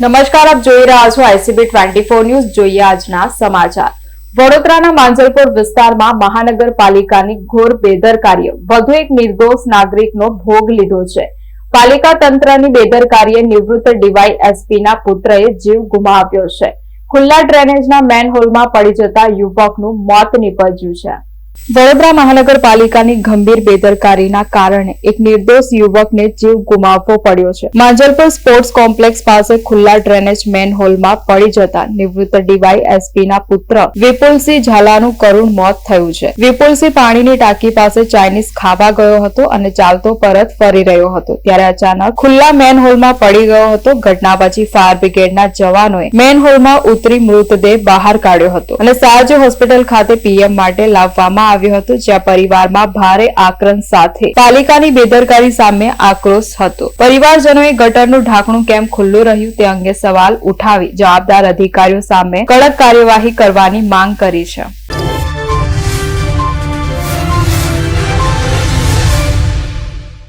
નમસ્કાર, આપ જોઈ રહ્યા છો આઈસીબી ટ્વેન્ટી ફોર ન્યૂઝ. જોઈએ આજના સમાચાર. વડોદરાના માંજલપુર વિસ્તારમાં મહાનગરપાલિકાની ઘોર બેદરકારીએ વધુ એક નિર્દોષ નાગરિકનો ભોગ લીધો છે. પાલિકા તંત્રની બેદરકારીએ નિવૃત્ત ડીવાય એસપીના પુત્રએ જીવ ગુમાવ્યો છે. ખુલ્લા ડ્રેનેજના મેનહોલમાં પડી જતા યુવકનું મોત નીપજ્યું છે. વડોદરા મહાનગરપાલિકાની ગંભીર બેદરકારીના કારણે એક નિર્દોષ યુવકને જીવ ગુમાવવો પડ્યો છે. માંજલપુર સ્પોર્ટ્સ કોમ્પ્લેક્સ પાસે ખુલ્લા ડ્રેનેજ મેન હોલમાં પડી જતા નિવૃત્ત ડીવાય એસપીના પુત્ર વિપુલસિંહ ઝાલાનું કરુણ મોત થયું છે. વિપુલસિંહ પાણીની ટાંકી પાસે ચાઇનીઝ ખાવા ગયો હતો અને ચાલતો પરત ફરી રહ્યો હતો. ત્યારે અચાનક ખુલ્લા મેન હોલમાં પડી ગયો હતો. ઘટના પછી ફાયર બ્રિગેડના જવાનોએ મેન હોલમાં ઉતરી મૃતદેહ બહાર કાઢ્યો હતો અને સાજે હોસ્પિટલ ખાતે પીએમ માટે લાવવામાં આવ્યો હતો, જ્યાં પરિવારમાં ભારે આક્રંદ સાથે પાલિકાની બેદરકારી સામે આક્રોશ હતો. પરિવારજનોએ ગટરનું ઢાંકણું કેમ ખુલ્લું રહ્યું તે અંગે સવાલ ઉઠાવી જવાબદાર અધિકારીઓ સામે કડક કાર્યવાહી કરવાની માંગ કરી છે.